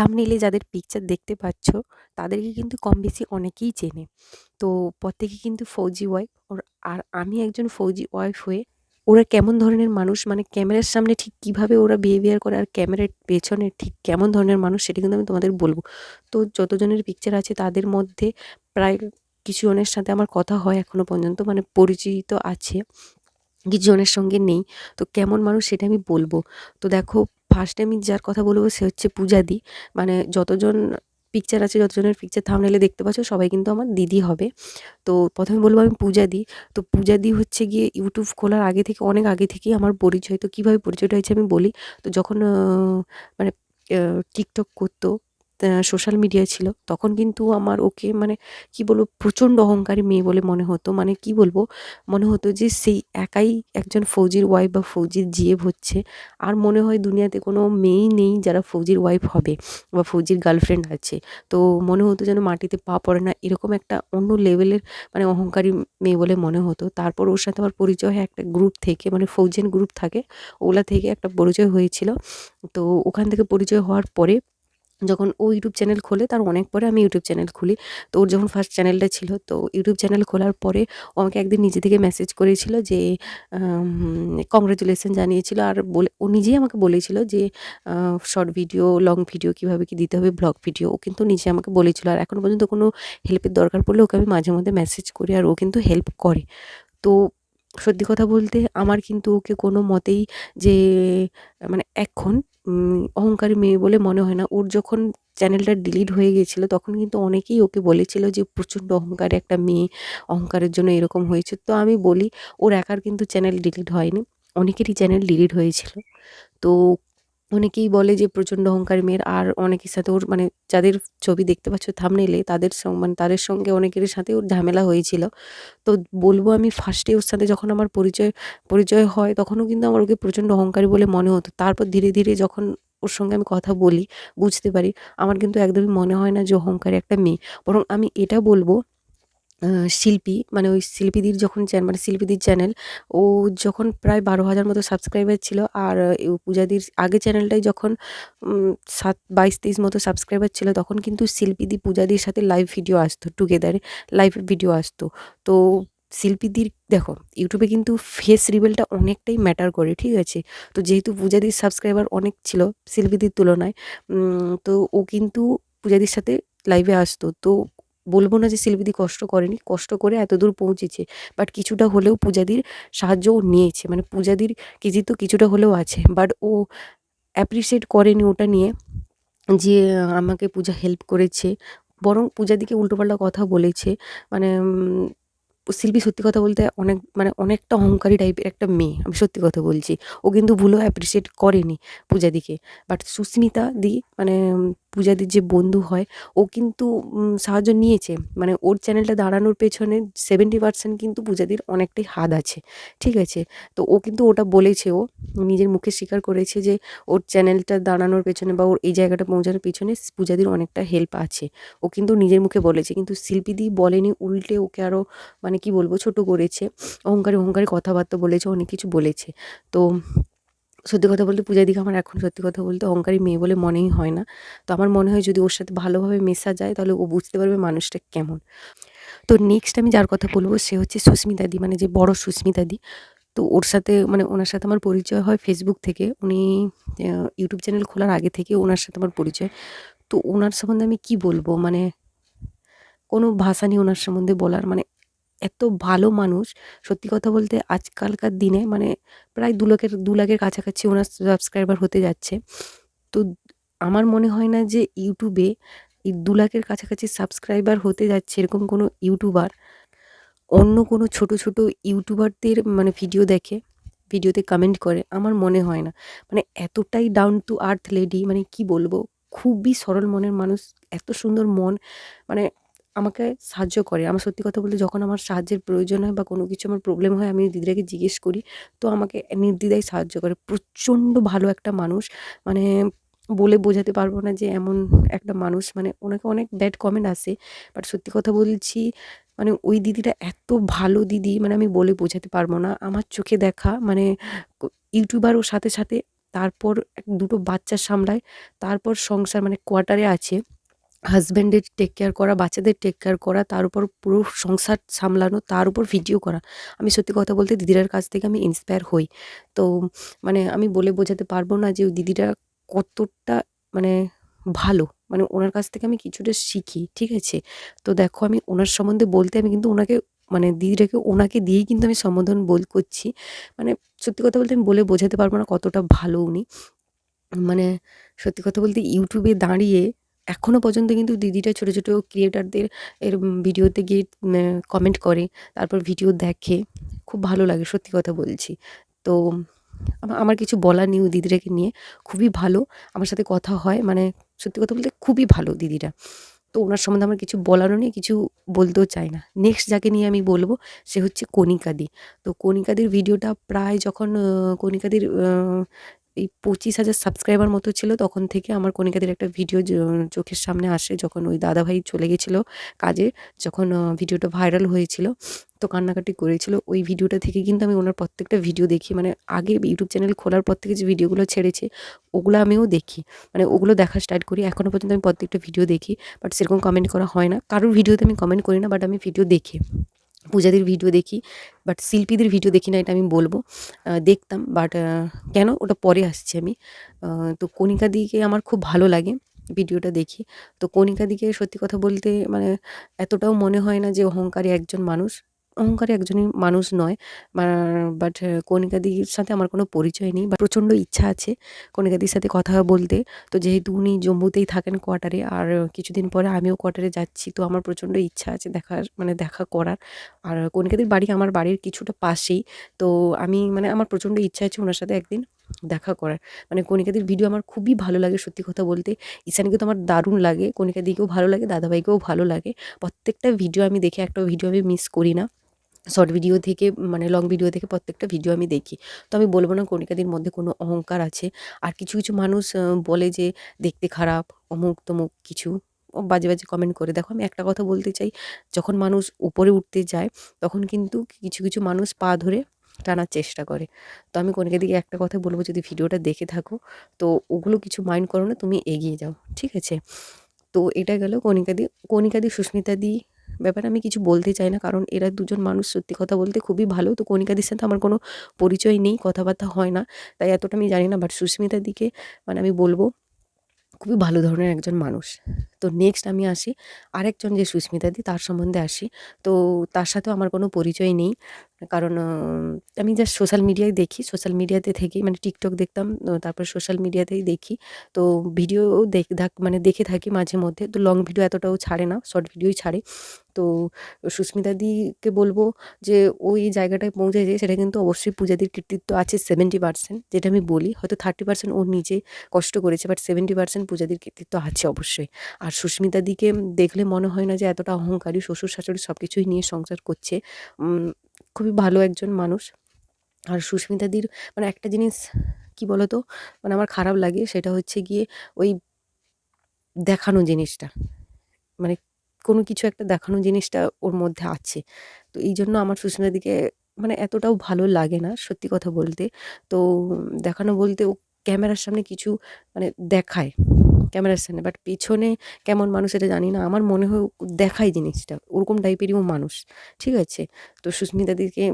থাম্বনেইলে যাদের পিকচার দেখতে পাচ্ছ, তাদেরকে কিন্তু কম বেশি অনেকেই চেনে। তো প্রত্যেকে কিন্তু ফৌজি ওয়াইফ ওর, আর আমি একজন ফৌজি ওয়াইফ হয়ে ওরা কেমন ধরনের মানুষ মানে ক্যামেরার সামনে ঠিক কীভাবে ওরা বিহেভিয়ার করে আর ক্যামেরার পেছনে ঠিক কেমন ধরনের মানুষ, সেটা কিন্তু আমি তোমাদের বলব। তো যতজনের পিকচার আছে তাদের মধ্যে প্রায় কিছু জনের সাথে আমার কথা হয় এখনও পর্যন্ত মানে পরিচিত আছে, কিছু জনের সঙ্গে নেই। তো কেমন মানুষ সেটা আমি বলব। তো দেখো ফার্স্টে আমি যার কথা বলব সে হচ্ছে পূজাদি। মানে যতজন পিকচার আছে, যতজনের পিকচার থামনেলে দেখতে পাচ্ছ সবাই কিন্তু আমার দিদি হবে। তো প্রথমে বলব আমি পূজা পূজাদি। তো পূজা দি হচ্ছে গিয়ে ইউটিউব খোলার আগে থেকে, অনেক আগে থেকেই আমার পরিচয়। তো কীভাবে পরিচয়টা হয়েছে আমি বলি। তো যখন মানে টিকটক করতো সোশ্যাল মিডিয়ায় ছিল, তখন কিন্তু আমার ওকে মানে কি বলব, প্রচণ্ড অহংকারী মেয়ে বলে মনে হতো। মানে কি বলব, মনে হতো যে সেই একাই একজন ফৌজির ওয়াইফ বা ফৌজির জিএফ হচ্ছে। আর মনে হয় দুনিয়াতে কোনো মেয়েই নেই যারা ফৌজির ওয়াইফ হবে বা ফৌজির গার্লফ্রেন্ড আছে। তো মনে হতো যেন মাটিতে পা পড়ে না, এরকম একটা অন্য লেভেলের মানে অহংকারী মেয়ে বলে মনে হতো। তারপর ওর সাথে আমার পরিচয় হয় একটা গ্রুপ থেকে মানে ফৌজেন গ্রুপ থাকে, ওগুলা থেকে একটা পরিচয় হয়েছিল। তো ওখান থেকে পরিচয় হওয়ার পরে যখন ও ইউটিউব চ্যানেল খোলে, তার অনেক পরে আমি ইউটিউব চ্যানেল খুলি। তো ওর যখন ফার্স্ট চ্যানেলটা ছিল, তো ইউটিউব চ্যানেল খোলার পরে ও আমাকে একদিন নিজে থেকে মেসেজ করেছিল যে কংগ্রেচুলেশন জানিয়েছিল। আর বলে, ও নিজেই আমাকে বলেছিল যে শর্ট ভিডিও লং ভিডিও কীভাবে কী দিতে হবে ব্লগ ভিডিও ও কিন্তু নিজে আমাকে বলেছিল। আর এখন পর্যন্ত কোনো হেল্পের দরকার পড়লে ওকে আমি মাঝে মধ্যে মেসেজ করি, আর ও কিন্তু হেল্প করে। তো সত্যি কথা বলতে আমার কিন্তু ওকে কোনো মতেই যে মানে এখন অহংকারী মেয়ে বলে মনে হয় না। ওর যখন চ্যানেলটা ডিলিট হয়ে গেছিল তখন কিন্তু অনেকেই ওকে বলেছিল যে, প্রচণ্ড অহংকারী একটা মেয়ে, অহংকারের জন্য এরকম হয়েছে। তো আমি বলি, ওর একার কিন্তু চ্যানেল ডিলিট হয়নি। অনেকেরই চ্যানেল ডিলিট হয়েছিল। তো অনেকেই বলে যে, প্রচণ্ড অহংকারী মেয়ের। আর অনেকের সাথে ওর মানে যাদের ছবি দেখতে পাচ্ছ থামনেলে তাদের মানে তাদের সঙ্গে অনেকের সাথে ওর ঝামেলা হয়েছিল। তো বলব আমি ফার্স্টে ওর সাথে যখন আমার পরিচয় পরিচয় হয়, তখনও কিন্তু আমার ওকে প্রচণ্ড অহংকারী বলে মনে হতো। তারপর ধীরে ধীরে যখন ওর সঙ্গে আমি কথা বলি, বুঝতে পারি, আমার কিন্তু একদমই মনে হয় না যে, অহংকারী একটা মেয়ে। বরং আমি এটা বলব শিল্পী মানে ওই শিল্পীদির যখন চ্যান মানে শিল্পীদির চ্যানেল, ও যখন প্রায় বারো হাজার মতো সাবস্ক্রাইবার ছিল, আর পূজাদির আগে চ্যানেলটাই যখন সাত, বাইশ, তেইশ মতো সাবস্ক্রাইবার ছিল, তখন কিন্তু শিল্পীদি পূজাদির সাথে লাইভ ভিডিও আসতো টুগেদারে লাইভ ভিডিও আসতো। তো শিল্পীদের, দেখো ইউটিউবে কিন্তু ফেস রিভেলটা অনেকটাই ম্যাটার করে, ঠিক আছে? তো যেহেতু পূজাদির সাবস্ক্রাইবার অনেক ছিল শিল্পীদের তুলনায় তো ও কিন্তু পূজাদির সাথে লাইভে আসতো। তো বলব না যে শিল্পীদি কষ্ট করেনি, কষ্ট করে এত দূর পৌঁছেছে। বাট কিছুটা হলেও পূজাদির সাহায্যও নিয়েছে। মানে পূজাদির কেজি তো কিছুটা হলেও আছে। বাট ও অ্যাপ্রিসিয়েট করেনি ওটা নিয়ে যে আমাকে পূজা হেল্প করেছে। বরং পূজাদিকে উল্টোপাল্টা কথা বলেছে। মানে শিল্পী সত্যি কথা বলতে অনেক মানে অনেকটা অহংকারী টাইপের একটা মেয়ে, আমি সত্যি কথা বলছি। ও কিন্তু ভুলও অ্যাপ্রিসিয়েট করেনি পূজাদিকে। বাট সুস্মিতা দি মানে পূজাদির যে বন্ধু হয়, ও কিন্তু সাহায্য নিয়েছে। মানে ওর চ্যানেলটা দাঁড়ানোর পেছনে সেভেন্টি পার্সেন্ট কিন্তু পূজাদির অনেকটাই হাত আছে। ঠিক আছে? তো ও কিন্তু ওটা বলেছে ও। নিজের মুখে স্বীকার করেছে যে, ওর চ্যানেলটা দাঁড়ানোর পেছনে বা ওর এই জায়গাটা পৌঁছানোর পেছনে পূজাদির অনেকটা হেল্প আছে। ও কিন্তু নিজের মুখে বলেছে, কিন্তু শিল্পীদি বলেনি, উল্টে ওকে আরও মানে কি বলব, ছোট করেছে। অহংকারে অহংকারে কথাবার্তা বলেছে, অনেক কিছু বলেছে। তো সত্যি কথা বলতে পূজা দিকে আমার এখন সত্যি কথা বলতে অহংকারী মেয়ে বলে মনেই হয় না। তো আমার মনে হয় যদি ওর সাথে ভালোভাবে মেশা যায় তাহলে ও বুঝতে পারবে মানুষটা কেমন। তো নেক্সট আমি যার কথা বলব সে হচ্ছে সুস্মিতা দি মানে যে বড় সুস্মিতা দি। তো ওর সাথে মানে ওনার সাথে আমার পরিচয় হয় ফেসবুক থেকে। উনি ইউটিউব চ্যানেল খোলার আগে থেকে ওনার সাথে আমার পরিচয়। তো ওনার সম্বন্ধে আমি কি বলব? মানে কোনো ভাষা নেই ওনার সম্বন্ধে বলার। মানে এত ভালো মানুষ। সত্যি কথা বলতে আজকালকার দিনে মানে প্রায় দু লাখের দু লাখের কাছাকাছি ওনার সাবস্ক্রাইবার হতে যাচ্ছে। তো আমার মনে হয় না যে ইউটিউবে এই দু লাখের কাছাকাছি সাবস্ক্রাইবার হতে যাচ্ছে এরকম কোনো ইউটিউবার। অন্য কোনো ছোট ছোট ইউটিউবারদের মানে ভিডিও দেখে ভিডিওতে কমেন্ট করে, আমার মনে হয় না। মানে এতটাই ডাউন টু আর্থ লেডি মানে কি বলব? খুবই সরল মনের মানুষ, এত সুন্দর মন মানে আমাকে সাহায্য করে। আমার সত্যি কথা বলতে যখন আমার সাহায্যের প্রয়োজন হয় বা কোনো কিছু আমার প্রবলেম হয়, আমি দিদিরাকে জিজ্ঞেস করি, তো আমাকে নির্দ্বিধায় সাহায্য করে। প্রচণ্ড ভালো একটা মানুষ। মানে বলে বোঝাতে পারব না যে এমন একটা মানুষ। মানে ওনাকে অনেক ব্যাড কমেন্ট আসে। বাট সত্যি কথা বলছি মানে ওই দিদিটা এত ভালো দিদি মানে আমি বলে বোঝাতে পারব না। আমার চোখে দেখা মানে ইউটিউবার ইউটিউবারও সাথে সাথে, তারপর দুটো বাচ্চা সামলায়, তারপর সংসার মানে কোয়ার্টারে আছে। হাজব্যান্ডের টেক কেয়ার করা, বাচ্চাদের টেক কেয়ার করা, তার উপর পুরো সংসার সামলানো, তার উপর ভিডিও করা। আমি সত্যি কথা বলতে দিদিরার কাছ থেকে আমি ইন্সপায়ার হই। তো মানে আমি বলে বোঝাতে পারব না যে ওই দিদিটা কতটা মানে ভালো। মানে ওনার কাছ থেকে আমি কিছুটা শিখি, ঠিক আছে? তো দেখো আমি ওনার সম্বন্ধে বলতে আমি কিন্তু ওনাকে মানে দিদিটাকে ওনাকে দিয়েই কিন্তু আমি সম্বোধন বল করছি। মানে সত্যি কথা বলতে আমি বলে বোঝাতে পারব না কতটা ভালো উনি। মানে সত্যি কথা বলতে ইউটিউবে দাঁড়িয়ে এখনও পর্যন্ত কিন্তু দিদিটা ছোটো ছোটো ক্রিয়েটারদের এর ভিডিওতে গিয়ে কমেন্ট করে, তারপর ভিডিও দেখে। খুব ভালো লাগে, সত্যি কথা বলছি। তো আমার কিছু নেই ওই দিদিটাকে নিয়ে। খুবই ভালো, আমার সাথে কথা হয় মানে সত্যি কথা বলতে খুবই ভালো দিদিটা। তো ওনার সম্বন্ধে আমার কিছু বলারও নেই, কিছু বলতেও চাই না। নেক্সট যাকে নিয়ে আমি বলব, সে হচ্ছে কণিকাদি তো কণিকাদির ভিডিওটা প্রায় যখন কণিকাদির এই পঁচিশ হাজার সাবস্ক্রাইবার মতো ছিল, তখন থেকে আমার কণিকাদের একটা ভিডিও চোখের সামনে আসে যখন ওই দাদাভাই চলে গেছিল কাজে, যখন ভিডিওটা ভাইরাল হয়েছিল, তো কান্নাকাটি করেছিল। ওই ভিডিওটা থেকে কিন্তু আমি ওনার প্রত্যেকটা ভিডিও দেখি। মানে আগে ইউটিউব চ্যানেল খোলার পর থেকে যে ভিডিওগুলো ছেড়েছে, ওগুলো আমিও দেখি। মানে ওগুলো দেখা স্টার্ট করি এখনও পর্যন্ত আমি প্রত্যেকটা ভিডিও দেখি বাট সেরকম কমেন্ট করা হয় না। কারোর ভিডিওতে আমি কমেন্ট করি না বাট আমি ভিডিও দেখি। পূজাদের ভিডিও দেখি বাট শিল্পীদের ভিডিও দেখি না, এটা আমি বলব। দেখতাম বাট কেন? ওটা পরে আসছি আমি। তো কণিকা দিকে আমার খুব ভালো লাগে ভিডিওটা দেখি। তো কণিকা দিকে সত্যি কথা বলতে মানে এতটাও মনে হয় না যে অহংকারী একজন মানুষ। অহংকারী একজনই মানুষ নয়। বাট কণিকাদির সাথে আমার কোনো পরিচয় নেই বা প্রচণ্ড ইচ্ছা আছে কণিকাদির সাথে কথা বলতে। তো যেহেতু উনি জম্মুতেই থাকেন কোয়ার্টারে, আর কিছুদিন পরে আমিও কোয়ার্টারে যাচ্ছি, তো আমার প্রচণ্ড ইচ্ছা আছে দেখার মানে দেখা করার। আর কণিকাদির বাড়ি আমার বাড়ির কিছুটা পাশেই, তো আমি মানে আমার প্রচণ্ড ইচ্ছা আছে ওনার সাথে একদিন দেখা করার। মানে কণিকাদির ভিডিও আমার খুবই ভালো লাগে সত্যি কথা বলতে। ঈশানীকে তো আমার দারুণ লাগে কণিকা দিকেও ভালো লাগে, দাদাভাইকেও ভালো লাগে। প্রত্যেকটা ভিডিও আমি দেখে, একটা ভিডিও আমি মিস করি না। শর্ট ভিডিও থেকে মানে লং ভিডিও থেকে প্রত্যেকটা ভিডিও আমি দেখি। তো আমি বলব না কণিকাদির মধ্যে কোনো অহংকার আছে। আর কিছু কিছু মানুষ বলে যে দেখতে খারাপ, অমুক, তমুক কিছু বাজে বাজে কমেন্ট করে। দেখো, আমি একটা কথা বলতে চাই, যখন মানুষ উপরে উঠতে যায়, তখন কিন্তু কিছু কিছু মানুষ পা ধরে টানার চেষ্টা করে। তো আমি কণিকা দিকে একটা কথা বলব, যদি ভিডিওটা দেখে থাকো, তো ওগুলো কিছু মাইন্ড করো না, তুমি এগিয়ে যাও, ঠিক আছে? তো এটা গেল কণিকাদি কণিকাদি সুস্মিতাদি ব্যাপারে আমি কিছু বলতে চাই না, কারণ এরা দুজন মানুষ সত্যি কথা বলতে খুবই ভালো, তো কণিকাদির সাথে আমার কোনো পরিচয় নেই, কথাবার্তা হয় না, তাই এতটা আমি জানি না বাট সুস্মিতার দিকে মানে আমি বলব, খুবই ভালো ধরনের একজন মানুষ। তো নেক্সট আমি আসি। আরেকজন যে সুস্মিতাদি তার সম্বন্ধে আসি। তো তার সাথেও আমার কোনো পরিচয় নেই। কারণ আমি জাস্ট সোশ্যাল মিডিয়ায় দেখি। সোশ্যাল মিডিয়াতে থেকেই মানে টিকটক দেখতাম তারপর সোশ্যাল মিডিয়াতেই দেখি। তো ভিডিও দেখ মানে দেখে থাকি মাঝে মধ্যে। তো লং ভিডিও এতটাও ছাড়ে না শর্ট ভিডিওই ছাড়ে। তো সুস্মিতাদিকে বলব যে, ওই জায়গাটায় পৌঁছে পৌঁছেছে সেটা কিন্তু অবশ্যই পূজাদির কৃতিত্ব আছে সেভেন্টি পার্সেন্ট যেটা আমি বলি। হয়তো থার্টি পার্সেন্ট ও নিজে কষ্ট করেছে বাট সেভেন্টি পার্সেন্ট পূজাদির কৃতিত্ব আছে অবশ্যই। আর সুস্মিতাদিকে দেখলে মনে হয় না যে এতটা অহংকারী শ্বশুর শাশুড়ি সব কিছুই নিয়ে সংসার করছে। খুবই ভালো একজন মানুষ। আর সুস্মিতাদির মানে একটা জিনিস কি বলতো? মানে আমার খারাপ লাগে সেটা হচ্ছে গিয়ে ওই দেখানো জিনিসটা। মানে কোনো কিছু একটা দেখানো জিনিসটা ওর মধ্যে আছে। তো এই জন্য আমার সুস্মিতাদিকে মানে এতটাও ভালো লাগে না সত্যি কথা বলতে। তো দেখানো বলতে ও ক্যামেরার সামনে কিছু মানে দেখায়। ক্যামেরার সামনে। বাট পেছনে কেমন মানুষ এটা জানি না। আমার মনে হয় দেখায় জিনিসটা। ওরকম টাইপেরই ও মানুষ। ঠিক আছে? তো সুস্মিতা দিকে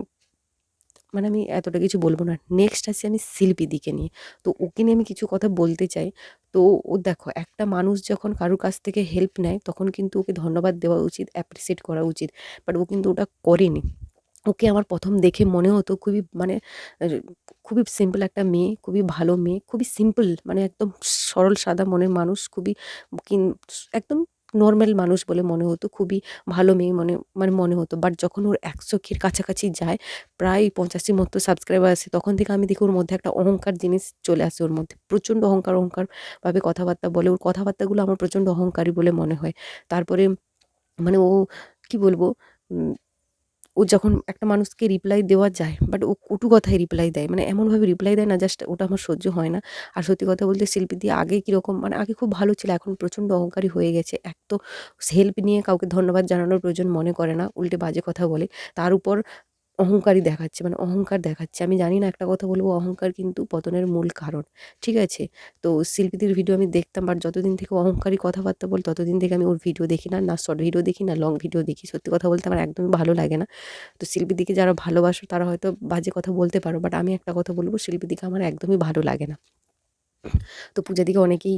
মানে আমি এতটা কিছু বলব না। নেক্সট আসি আমি শিল্পী দিকে নিয়ে। তো ওকে নিয়ে আমি কিছু কথা বলতে চাই। তো ও দেখো, একটা মানুষ যখন কারোর কাছ থেকে হেল্প নেয়, তখন কিন্তু ওকে ধন্যবাদ দেওয়া উচিত অ্যাপ্রিসিয়েট করা উচিত। বাট ও কিন্তু ওটা করেনি। ওকে আমার প্রথম দেখে মনে হতো খুবই মানে খুবই সিম্পল একটা মেয়ে, খুবই ভালো মেয়ে, খুবই সিম্পল মানে একদম সরল, সাদা মনের মানুষ, খুবই একদম নর্মাল মানুষ বলে মনে হতো, খুবই ভালো মেয়ে মনে মানে মনে হতো। বাট যখন ওর একশো খের কাছাকাছি যায়, প্রায় পঞ্চাশটির মতো সাবস্ক্রাইবার আসে, তখন থেকে আমি দেখি ওর মধ্যে একটা অহংকার জিনিস চলে আসে ওর মধ্যে, প্রচণ্ড অহংকার, অহংকারভাবে কথাবার্তা বলে। ওর কথাবার্তাগুলো আমার প্রচণ্ড অহংকারী বলে মনে হয়। তারপরে মানে ও, কি বলব ও যখন একটা মানুষকে রিপ্লাই দেওয়া যায় বাট ও কটু কথায় রিপ্লাই দেয় মানে এমনভাবে রিপ্লাই দেয় না জাস্ট ওটা আমার সহ্য হয় না। আর সত্যি কথা বলতে শিল্পী দিয়ে আগে কীরকম মানে আগে খুব ভালো ছিল, এখন প্রচণ্ড অহংকারী হয়ে গেছে। এক তো হেল্প নিয়ে কাউকে ধন্যবাদ জানানোর প্রয়োজন মনে করে না, উল্টে বাজে কথা বলে। তার উপর অহংকারই দেখাচ্ছে মানে অহংকার দেখাচ্ছে। আমি জানি না একটা কথা বলব, অহংকার কিন্তু পতনের মূল কারণ, ঠিক আছে? তো শিল্পীদের ভিডিও আমি দেখতাম বাট যতদিন থেকে অহংকারী কথাবার্তা বল, ততদিন থেকে আমি ওর ভিডিও দেখি না না শর্ট ভিডিও দেখি, না লং ভিডিও দেখি। সত্যি কথা বলতে আমার একদমই ভালো লাগে না। তো শিল্পীদিকে যারা ভালোবাসো, তারা হয়তো বাজে কথা বলতে পারো বাট আমি একটা কথা বলব, শিল্পীদিকে আমার একদমই ভালো লাগে না। তো পূজা দিকে অনেকেই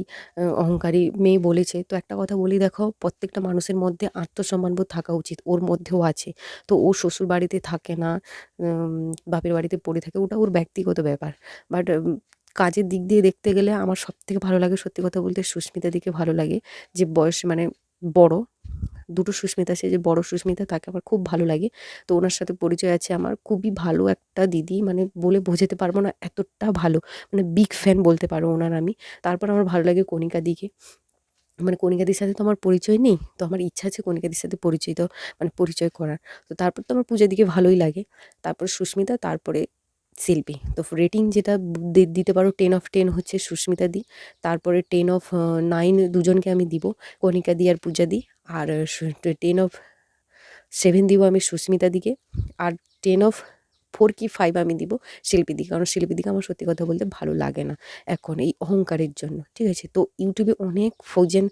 অহংকারী মেয়ে বলেছে। তো একটা কথা বলি, দেখো, প্রত্যেকটা মানুষের মধ্যে আত্মসম্মানবোধ থাকা উচিত, ওর মধ্যেও আছে। তো ও শ্বশুর বাড়িতে থাকে না বাপের বাড়িতে পড়ে থাকে, ওটা ওর ব্যক্তিগত ব্যাপার। বাট কাজের দিক দিয়ে দেখতে গেলে আমার সব থেকে ভালো লাগে, সত্যি কথা বলতে সুস্মিতা দিকে ভালো লাগে, যে বয়স মানে বড় দুটো সুস্মিতা আছে যে বড় সুস্মিতা, তাকে আমার খুব ভালো লাগে। তো ওনার সাথে পরিচয় আছে আমার খুবই ভালো একটা দিদি মানে বলে বোঝাতে পারব না এতটা ভালো। মানে বিগ ফ্যান বলতে পারো ওনার আমি। তারপর আমার ভালো লাগে কণিকা দিকে। মানে কণিকাদির সাথে তো আমার পরিচয় নেই, তো আমার ইচ্ছা আছে কণিকাদির সাথে পরিচিত মানে পরিচয় করার। তো তারপর তো আমার পূজা দিকে ভালোই লাগে। তারপর সুস্মিতা, তারপরে শিল্পী। তো রেটিং যেটা দিতে পারো টেন অফ টেন হচ্ছে সুস্মিতা দি। তারপরে টেন অফ নাইন দুজনকে আমি দিব, কণিকা দি আর পূজা দি। আর টেন অফ সেভেন দিব আমি সুস্মিতা দিকে আর টেন অফ ফোর কি ফাইভ আমি দিব শিল্পী দিকে। কারণ শিল্পী দিকে আমার সত্যি কথা বলতে ভালো লাগে না এখন এই অহংকারের জন্য, ঠিক আছে? তো ইউটিউবে অনেক ফৌজেন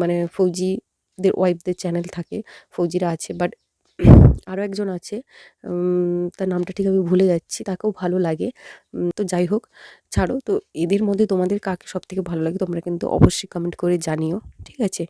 মানে ফৌজিদের ওয়াইফদের চ্যানেল থাকে, ফৌজিরা আছে বাট আরও একজন আছে তার নামটা ঠিক আমি ভুলে যাচ্ছি, তাকেও ভালো লাগে। তো যাই হোক, ছাড়ো, তো এদের মধ্যে তোমাদের কাকে সব থেকে ভালো লাগে তোমরা কিন্তু অবশ্যই কমেন্ট করে জানিও, ঠিক আছে?